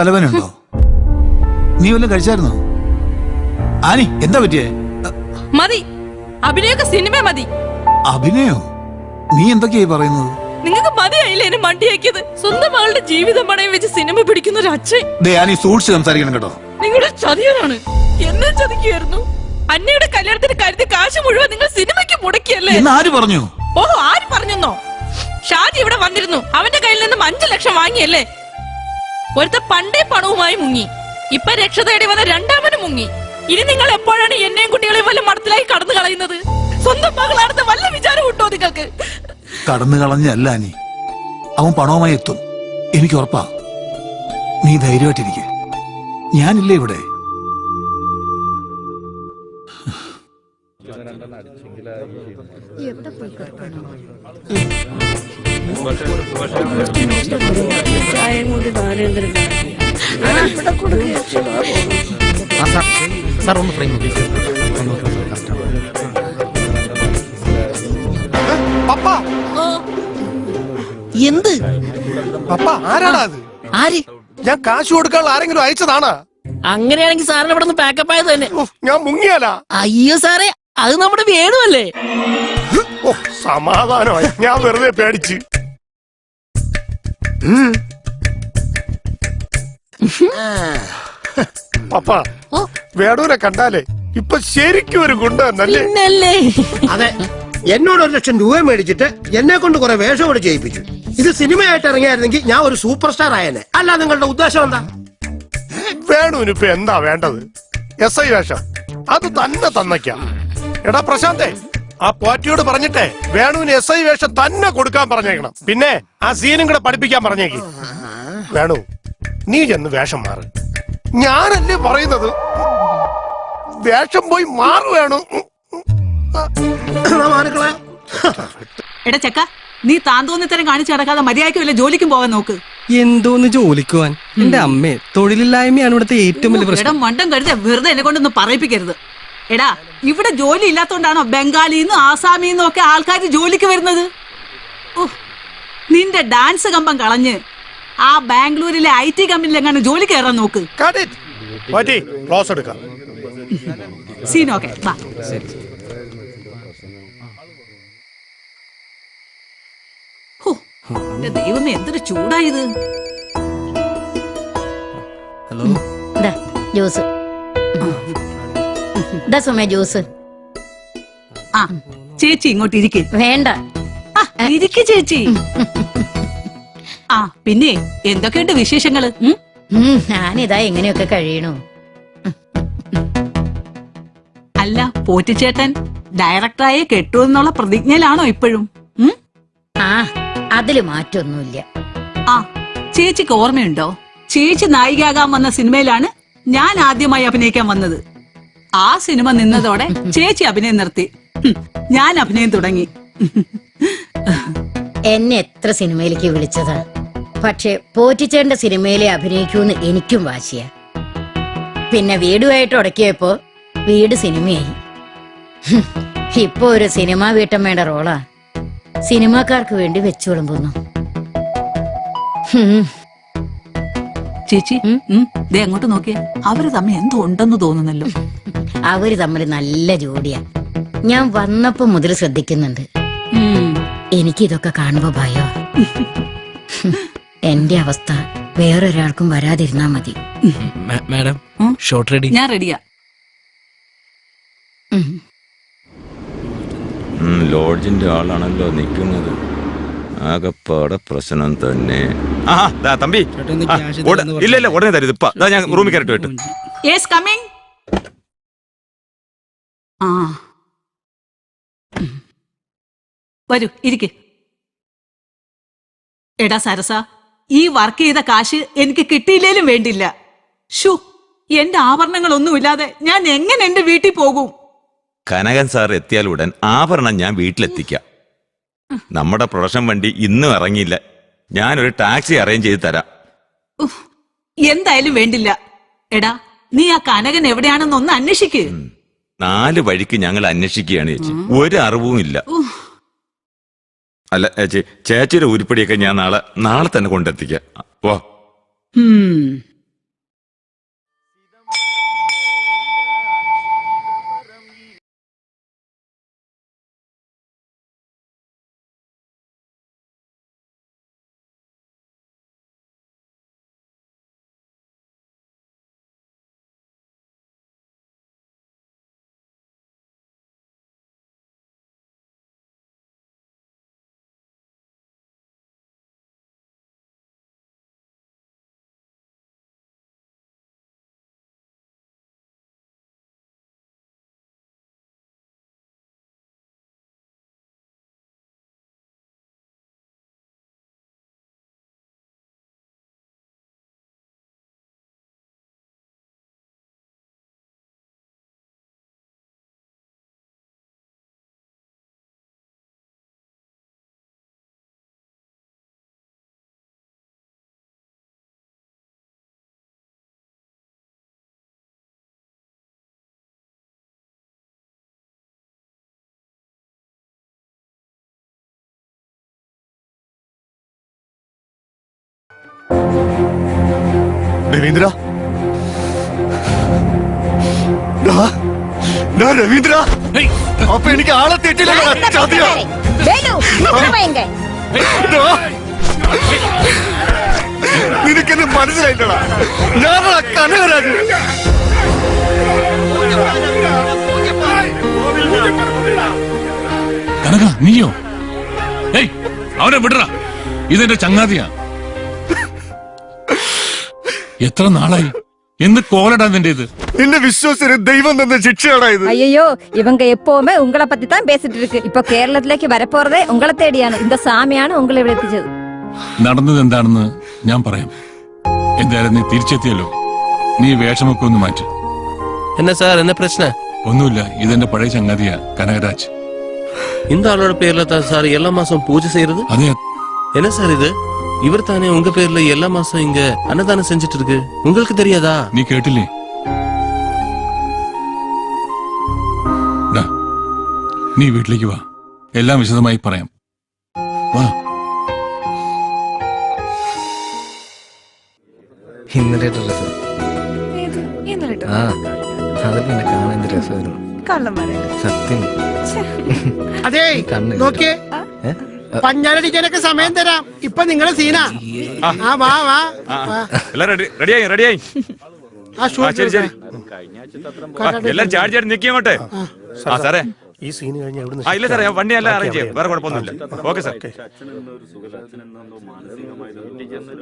തലവേനുണ്ടോ നീ വല്ലതും കഴിച്ചായിരുന്നോ? ആനി എന്താ പറ്റിയേ? മതി. അഭിനയൊക്കെ സിനിമ മതി. അഭിനയോ? നീ എന്തൊക്കെയായി പറയുന്നത്? നിങ്ങൾക്ക് മതിയായില്ലേ എന്നെ മണ്ടിയാക്കിയത്? സ്വന്തം മകളുടെ ജീവിതം പണയം വെച്ച് സിനിമ പിടിക്കുന്ന ഒരു അച്ഛൻ. ദേ ആനി സൂക്ഷിച്ച് സംസാരിക്കണം കേട്ടോ. നിങ്ങളുടെ ചതിയനാണ്. എന്നെ ചതിക്കുകയായിരുന്നു അന്നയുടെ കല്യാണത്തിന് കരുതി കാശ് മുഴുവൻ നിങ്ങൾ സിനിമയ്ക്ക് മുടക്കിയല്ലേ? ആര് പറഞ്ഞു? ഓഹോ ആര് പറഞ്ഞെന്നോ? ഷാജി ഇവിടെ വന്നിരുന്നു. അവന്റെ കയ്യിൽ നിന്നും അഞ്ചു ലക്ഷം വാങ്ങിയല്ലേ? ഒരുത്ത പണ്ടേ പണവുമായി മുങ്ങി. ഇപ്പൊ രക്ഷ തേടി വന്ന രണ്ടാമന് മുങ്ങി. ഇനി നിങ്ങൾ എപ്പോഴാണ് എന്നെയും കുട്ടികളെയും വല്ല മടത്തിലായി കടന്നു കളയുന്നത്? സ്വന്തം മകളാണെന്ന് വല്ല വിചാരം കിട്ടോ നിങ്ങൾക്ക്? കടന്നു കളഞ്ഞല്ല നീ അവൻ പണവുമായി എത്തും. എനിക്ക് ഉറപ്പാ. നീ ധൈര്യമായിട്ടിരിക്കെ. ഞാനില്ലേ ഇവിടെ? സാർ ഒന്ന് ഫ്രെയിം എന്ത്? പപ്പ ആരാടാ അത്? ആര്? ഞാൻ കാശ് കൊടുക്കാനുള്ള ആരെങ്കിലും അയച്ചതാണാ? അങ്ങനെയാണെങ്കിൽ സാറിന് ഇവിടെ നിന്ന് പാക്കപ്പ് ആയത് തന്നെ. ഞാൻ മുങ്ങിയാലാ. അയ്യോ സാറേ അത് നമ്മുടെ വേണുവല്ലേ? സമാധാനമായി. ഞാൻ വെറുതെ പേടിച്ച്. പപ്പ. വേടൂരെ കണ്ടാലേ. ഇപ്പൊ ശരിക്കും ഒരു ഗുണ്ട എന്നല്ലേ പിന്നല്ലേ? അതെ എന്നോട് ഒരു ലക്ഷം രൂപ മേടിച്ചിട്ട് എന്നെ കൊണ്ട് കുറെ വേഷം കൂടെ ചെയ്യിപ്പിച്ചു. ഇത് സിനിമയായിട്ട് ഇറങ്ങിയായിരുന്നെങ്കിൽ ഞാൻ ഒരു സൂപ്പർ സ്റ്റാർ ആയേനെ. അല്ല നിങ്ങളുടെ ഉദ്ദേശം എന്താ? വേണുവിന് ഇപ്പൊ എന്താ വേണ്ടത്? എസ് ഐ വേഷം. അത് തന്നെ തന്നയ്ക്കാം എടാ പ്രശാന്തേ ആ പോറ്റിയോട് പറഞ്ഞിട്ടേ വേണുവിന് എസ് ഐ വേഷം തന്നെ കൊടുക്കാൻ പറഞ്ഞേക്കണം. പിന്നെ ആ സീനും കൂടെ പഠിപ്പിക്കാൻ പറഞ്ഞേക്ക്. വേണു നീ ചെന്ന് വേഷം മാറ്. ഞാനല്ലേ പറയുന്നത്? വേഷം പോയി മാറു വേണു. എടാ ചെക്ക നീ താന്തോന്നിത്തരം കാണിച്ചു നടക്കാതെ മര്യാദയ്ക്ക് വല്ല ജോലിക്കും പോകാൻ നോക്ക്. എന്തോന്ന് ജോലിക്കുവാൻ എന്റെ അമ്മേ തൊഴിലില്ലായ്മയാണ് ഇവിടുത്തെ ഏറ്റവും വലിയ പ്രശ്നം. മണ്ടം കരുത വെറുതെ എന്നെ കൊണ്ടൊന്ന് പറയിപ്പിക്കരുത്. എടാ ഇവിടെ ജോലി ഇല്ലാത്തോണ്ടാണോ ബംഗാളിന്നും ആസാമിന്നും ഒക്കെ ആൾക്കാർ ജോലിക്ക് വരുന്നത്? ഓ നിന്റെ ഡാൻസ് കമ്പം കളഞ്ഞ് ആ ബാംഗ്ലൂരിലെ ഐ ടി കമ്പനിയിൽ എങ്ങനെ ജോലി കയറാൻ നോക്ക്. പോറ്റി ക്ലോസ് എടുക്കാം. സീനോക്കെ ബാ ദൈവമേ എന്തൊരു ചൂടായത് ഹലോ. ദാ, ജ്യൂസ് ദാ സുമേ ജ്യൂസ്. ആ. ചേച്ചി ഇങ്ങോട്ട് ഇരിക്കേ. വേണ്ട. ഇരിക്കേ ചേച്ചി. ആ പിന്നെ എന്തൊക്കെയുണ്ട് വിശേഷങ്ങൾ? ഞാനിതാ എങ്ങനെയൊക്കെ കഴിയണു. അല്ല പോറ്റിച്ചേട്ടൻ ഡയറക്ടറായി കെട്ടുമെന്നുള്ള പ്രതിജ്ഞയിലാണോ ഇപ്പോഴും? ആ അതിൽ മാറ്റൊന്നുമില്ല. ആ ചേച്ചിക്ക് ഓർമ്മയുണ്ടോ? ചേച്ചി നായികയാകാൻ വന്ന സിനിമയിലാണ് ഞാൻ ആദ്യമായി അഭിനയിക്കാൻ വന്നത്. ആ സിനിമ നിന്നതോടെ ചേച്ചി അഭിനയം നിർത്തി. ഞാൻ അഭിനയം തുടങ്ങി. എന്നെ എത്ര സിനിമയിലേക്ക് വിളിച്ചതാ? പക്ഷെ പോറ്റിച്ചേണ്ട സിനിമയിലെ അഭിനയിക്കൂന്ന് എനിക്കും വാശിയ. പിന്നെ വീടുമായിട്ട് ഉടക്കിയപ്പോ വീട് സിനിമയായി. ഇപ്പൊ ഒരു സിനിമാ വീട്ടമ്മയുടെ റോളാ. സിനിമാക്കാർക്ക് വേണ്ടി വെച്ചു വിളമ്പുന്നു. ചേച്ചി ദേ അങ്ങോട്ട് നോക്കിയേ. അവർ തമ്മിൽ എന്തോ ഉണ്ടെന്ന് തോന്നുന്നല്ലോ. അവർ തമ്മിൽ നല്ല ജോഡിയാ. ഞാൻ വന്നപ്പോ മുതൽ ശ്രദ്ധിക്കുന്നുണ്ട്. എനിക്ക് ഇതൊക്കെ കാണുമ്പോ ഭയോ? എന്റെ അവസ്ഥ വേറൊരാൾക്കും വരാതിരുന്നാ മതി. മാഡം ഷോർട്ട് റെഡി ഞാൻ റെഡിയാ ലോഡ്ജിന്റെ ആളാണല്ലോ നിൽക്കുന്നത് ആകപ്പാടെ പ്രശ്നം തന്നെ. ആ തമ്പി ഇല്ല ഇല്ല ഉടനെ തരും. ഇപ്പൊ ഞാൻ റൂമിൽ കയറിട്ട് കമ്മിങ് ആ. വരൂ ഇരിക്ക്. എടാ സരസ ഈ വർക്ക് ചെയ്ത കാശ് എനിക്ക് കിട്ടിയില്ലേലും വേണ്ടില്ല. ഷു എന്റെ ആഭരണങ്ങളൊന്നുമില്ലാതെ ഞാൻ എങ്ങനെ എന്റെ വീട്ടിൽ പോകും? കനകൻ സാർ എത്തിയാൽ ഉടൻ ആഭരണം ഞാൻ വീട്ടിലെത്തിക്കാം. നമ്മുടെ പ്രൊഡക്ഷൻ വണ്ടി ഇന്നും ഇറങ്ങിയില്ല. ഞാൻ ഒരു ടാക്സി അറേഞ്ച് ചെയ്ത് തരാം. എന്തായാലും വേണ്ടില്ല. എടാ നീ ആ കനകൻ എവിടെയാണെന്ന് ഒന്ന് അന്വേഷിക്ക് നാല് വഴിക്ക് ഞങ്ങൾ അന്വേഷിക്കുകയാണ് ചേച്ചി. ഒരു അറിവും ഇല്ല. അല്ല ചേച്ചി ചേച്ചിയുടെ ഉരുപ്പടിയൊക്കെ ഞാൻ നാളെ നാളെ തന്നെ കൊണ്ടെത്തിക്കാം. വാ. രവീന്ദ്ര? രവീന്ദ്ര? അപ്പൊ എനിക്ക് ആളെ തെറ്റില്ല. നിനക്കെന്നെ മനസ്സിലായിട്ടടാ? ഞാനാ കനകരാജ് കനക നീയോ? ഏയ് അവനെ വിടറ. ഇതെന്റെ ചങ്ങാതിയാ. എത്ര നാളായി? എന്ത് കോലടാ നിന്റെ ഇത്? നിന്നെ വിശ്വസിന് ദൈവം തന്ന ശിക്ഷയാടാ ഇത്. ஐயையோ இவங்க எப்பவுமே உங்களை பத்தி தான் பேசிட்டு இருக்கு இப்ப கேரளத்திலேக்கு வரப்போறதே உங்களை தேடிയാണ് இந்த சாமிയാണ് உங்களை ഇവിടെ എത്തിച്ചത്. നടന്നത് എന്താണെന്ന് ഞാൻ പറയാം. എന്തായാലും നീ തിരിച്ചെത്തിയല്ലോ. നീ വേഷമൊക്കെ ഒന്ന് മാറ്റി. என்ன சார் என்ன பிரச்சனை ഒന്നുമില്ല ഇതെന്റെ പഴയ ചങ്ങാതിയാ കനകരാജ്. இந்த ஆளோட பேர்ல தான் சார் எல்லா மாசம் பூஜை செய்யறது അത്. ഞാൻ- என்ன சார் இது இவர் தானே உங்க பேர்ல எல்லா மாசம் இங்க அன்னதானம் செஞ்சுட்டு இருக்கு உங்களுக்கு தெரியாதா നീ കേട്ടില്ലേ ഡാ, നീ വീട്ടിലേക്ക് വാ എല്ലാം വിശദമായി പറയാം വാ ഇന്നലെ ഡ്രസ് ആ അത് പിന്നെ കാണാൻ എന്ത് രസമായിരുന്നു സത്യം അതെ കണ്ണ് നോക്കിയേ ഏ? പഞ്ഞാലടിക്കാനൊക്കെ സമയം തരാം. ഇപ്പൊ നിങ്ങളെ സീനാ. ആ. വാ വാ. റെഡിയായി റെഡിയായി ശരി ശരി. ആ, എല്ലാരും ചാടി ചാടി നിൽക്കി അങ്ങോട്ടെ ആ. സാറേ. ഈ സീൻ കഴിഞ്ഞ എവിടെ ഇല്ല സാറേ വണ്ടി എല്ലാം അറേഞ്ച് ചെയ്യാം. വേറെ കുഴപ്പമൊന്നുമില്ല. Okay sir